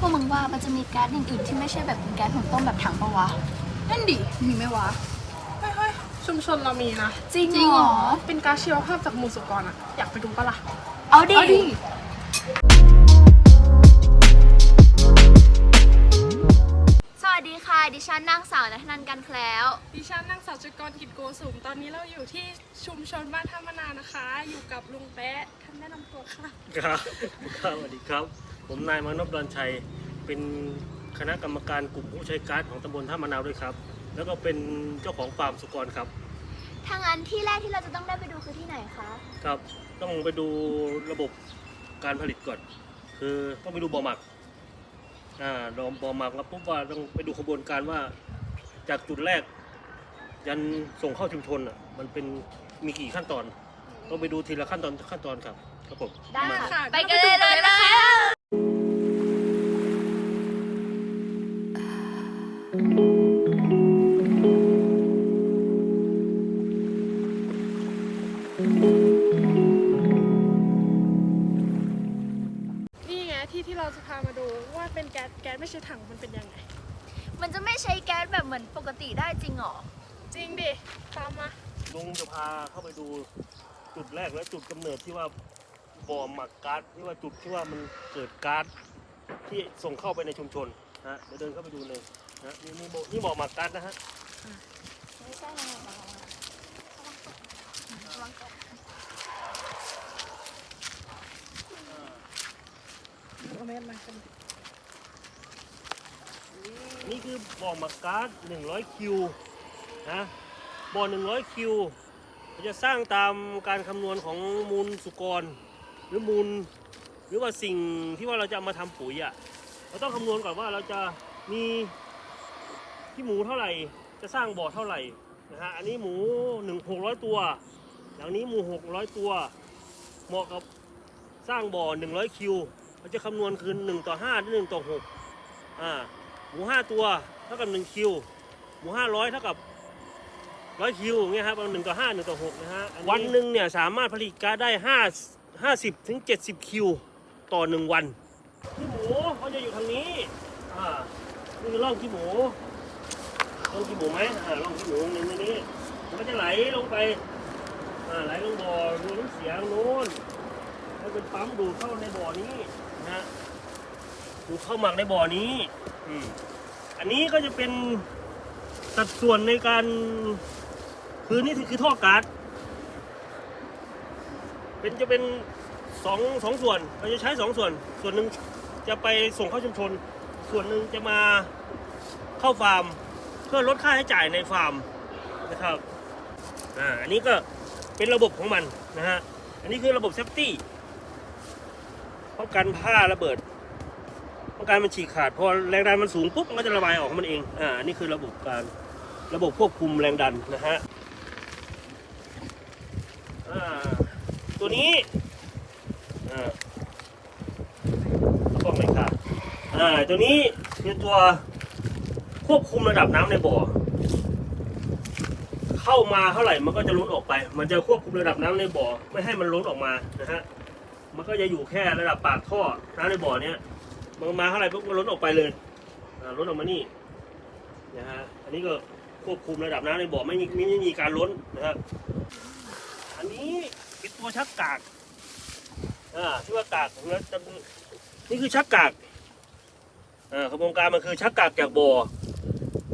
เฮ้ยพวกมึงว่ามันจะมีแก๊สอย่างอื่นที่ไม่ใช่แบบแก๊สหุงต้มแบบถังปะวะนั่นดิมีไหมวะ เฮ้ยเฮ้ยชุมชนเรามีนะจริงเหรอ เป็นก๊าซชีวภาพจากมูลสุกรอะอยากไปดูปะล่ะ เอาดิ สวัสดีค่ะ ดิฉันนางสาวนัทนันกันแคล้ว ดิฉันนางสาวจุกรกิจโกสุมตอนนี้เราอยู่ที่ชุมชนบ้านท่ามะนาวนะคะ อยู่กับลุงแป๊ะท่านแนะนำตัวค่ะ ครับครับสวัสดีครับ ผมนายมานพดอนชัย เป็นคณะกรรมการกลุ่มผู้ใช้การ์ดของตำบลท่ามะนาวด้วยครับ แล้วก็เป็นเจ้าของฟาร์มสุกรครับ ทางนั้นที่แรกที่เราจะต้องได้ไปดูคือที่ไหนคะ ครับ ต้องไปดูระบบการผลิตก่อน คือต้องไปดูบ่อหมัก อ่าดอมบ่อหมักแล้วปุ๊บว่าต้องไปดูขบวนการว่า จากจุดแรก ยันส่งเข้าชุมชนอะ มันเป็นมีกี่ขั้นตอน ต้องไปดูทีละขั้นตอนขั้นตอนครับ ครับผม ได้มาค่ะค่ะ ไปกัน ที่ที่เราจะพามาดูว่าเป็นแก๊สแก๊สไม่ใช่ถังมันเป็นยังไง มันจะไม่ใช้แก๊สแบบเหมือนปกติได้จริงเหรอ จริงดิตามมา ลุงจะพาเข้าไปดูจุดแรกและจุดกำเนิดที่ว่าบ่อหมักก๊าซที่ว่าจุดที่ว่ามันเกิดก๊าซที่ส่งเข้าไปในชุมชนนะฮะเดี๋ยวเดินเข้าไปดูเลยนะนี่นี่บ่อนี่บ่อหมักก๊าซนะฮะ ไม่ใช่ระวังระวังตก เอาเมตรมานี่คือบ่อหมักก๊าซ100 คิวนะบ่อ 100 คิวจะสร้างตามการคำนวณของมูลสุกร หรือมูลหรือว่าสิ่งที่ว่าเราจะเอามาทำปุ๋ยอะ่ะเราต้องคำนวณก่อนว่าเราจะมีที่หมูเท่าไหร่ จะสร้างบ่อเท่าไหร่นะฮะอันนี้หมูหนึ่งหกร้อยตัว หลังนี้หมูหกร้อยตัว เหมาะกับสร้างบ่อหนึ่งร้อยคิว เราจะคำนวณคือหนึ่งต่อห้าหรือหนึ่งต่อหกอ่าหมูห้าตัวเท่ากับหนึ่งคิวหมูห้าร้อยเท่ากับร้อยคิวอย่างเงี้ยครับหนึ่งต่อห้าหนึ่งต่อหกนะฮะวันหนึ่งเนี่ยสามารถผลิตก๊าซได้ห้าห้าสิบถึงเจ็ดสิบคิวต่อหนึ่งวันที่หมูเขาจะอยู่ทางนี้อ่านี่คือร่องขี้หมูลงกี่หมูไหมอ่าลงกี่หมูในนี้มันก็จะไหลลงไปอ่าไหลลงบ่อดูน้ำเสียงโน้นแล้วเป็นปั๊มดูดเข้าในบ่อนี้นะฮะดูดเข้าหมักในบ่อนี้อืมอันนี้ก็จะเป็นสัดส่วนในการคือนี่คือท่อก๊าซเป็นจะเป็นสองสองส่วนเราจะใช้สองส่วน ส่วนหนึ่งจะไปส่งเข้าชุมชน ส่วนหนึ่งจะมาเข้าฟาร์ม เพื่อลดค่าใช้จ่ายในฟาร์มนะครับอ่าอันนี้ก็เป็นระบบของมันนะฮะอันนี้คือระบบเซฟตี้ ป้องกันผ้าระเบิดป้องกันมันฉีกขาดพอแรงดันมันสูงปุ๊บมันก็จะระบายออกของมันเองอ่าอันนี้คือระบบการระบบควบคุมแรงดันนะฮะอ่าตัวนี้อ่าแล้วก็ไม่ขาดอ่าตัวนี้คือตัวควบคุมระดับน้ำในบ่อ เข้ามาเท่าไหร่มันก็จะล้นออกไป มันจะควบคุมระดับน้ำในบ่อ ไม่ให้มันล้นออกมานะฮะ มันก็จะอยู่แค่ระดับปากท่อน้ำในบ่อเนี้ยมันมาเท่าไหร่ปุ๊บมันล้นออกไปเลยล้นออกมานี่นะฮะอันนี้ก็ควบคุมระดับน้ำในบ่อไม่มีไม่มีการล้นนะฮะอันนี้เป็นตัวชักกากอ่าที่ว่ากากของเราจะนี่คือชักกากอ่าขบวนการมันคือชักกากจากบ่อ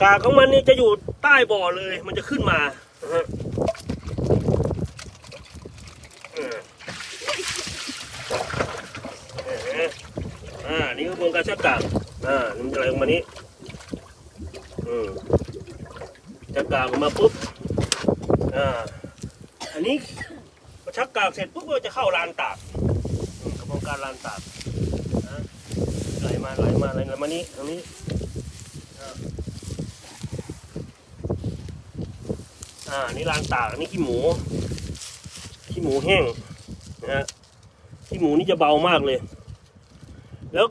กากของมันนี่จะอยู่ใต้บ่อเลย มันจะขึ้นมานะฮะเออเอออ่า นี่คือก ระบวนการชักกากอ่านี่มันจะไหลออกมานี้อืมชักกากออกมาปุ๊บอ่าอันนี้พอชักกากเสร็จปุ๊บก็จะเข้าลานตากกระบวนการลานตากนะไหลมาไหลมาไหลมานี้ตรงนี้อ่านี่ลานตากอันนี้ขี้หมูขี้หมูแห้งนะฮะขี้หมูนี่จะเบามากเลย แล้ว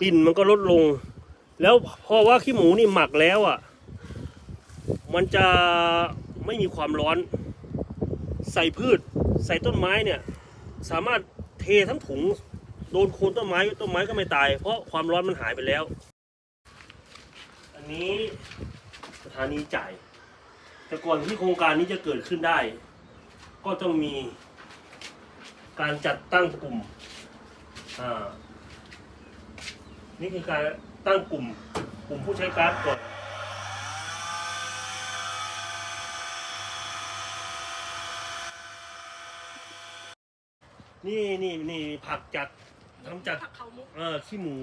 กลิ่นมันก็ลดลง แล้วพอว่าขี้หมูนี่หมักแล้วอะ มันจะไม่มีความร้อน ใส่พืช ใส่ต้นไม้เนี่ย สามารถเททั้งถุงโดนโคนต้นไม้ต้นไม้ก็ไม่ตาย เพราะความร้อนมันหายไปแล้ว อันนี้สถานีจ่าย แต่ก่อนที่โครงการนี้จะเกิดขึ้นได้ ก็ต้องมีการจัดตั้งกลุ่มอ่า นี่คือการตั้งกลุ่มกลุ่มผู้ใช้ก๊าซก่อนนี่นี่นี่ผักจากทำจากผักเขามุกเออขี้หมู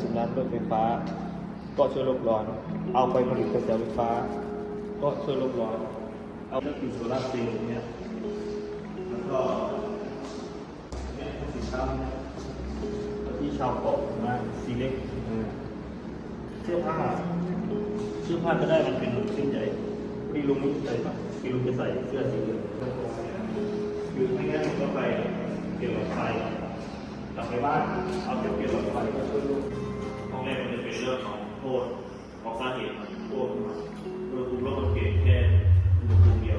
สูบน้ำด้วยไฟฟ้า ก็ช่วยลดร้อน เอาไปผลิตกระแสไฟฟ้า ก็ช่วยลดร้อน เอาก็คือโซลาร์เซลล์เนี่ยแล้วก็เนี่ยสินค้าที่ชาวเกาะมาซีเล็กเสื้อผ้าเสื้อผ้าก็ได้มันเป็นเส้นใหญ่พี่ลุงนี่ใส่ปะพี่ลุงจะใส่เสื้อสีเหลืองคือไม่งั้นก็ไปเปลี่ยนหลอดไฟกลับไปบ้านเอาแค่เปลี่ยนหลอดไฟก็ช่วยลูก ห้องแรกมันจะเป็นเรื่องของโทษของสาเหตุของโทษอุณหภูมิลดมันเปลี่ยนแค่อุณหภูมิเดียว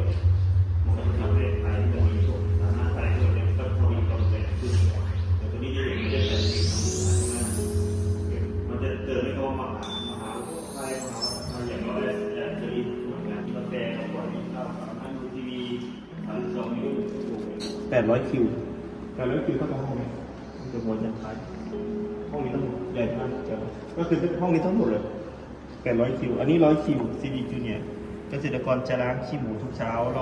มันก็จะทำให้ไฟที่มันมีส่วนสามารถใส่ส่วนนี้ก็ทวีความแรงขึ้นแต่ตัวนี้จะเห็นไม่ได้แต่สิ่งทำงานมันจะเจอไม่ก็มหามหาไฟมหามาอย่างน้อยจะจะมีส่วนงานที่กาแฟก็ปล่อยเข้าทำดูทีวีทำสองนิ้วแปดร้อยคิวแปดร้อยคิวก็ต้องห้องนี้มันจะวนยันท้ายห้องนี้ ต้องใหญ่มากจ้าก็คือห้องนี้ทั้งหมดเลยแปดร้อยคิว อันนี้ร้อยคิวซีดีจูเนียเกษตรกรจะล้างขี้หมูทุกเช้าเรา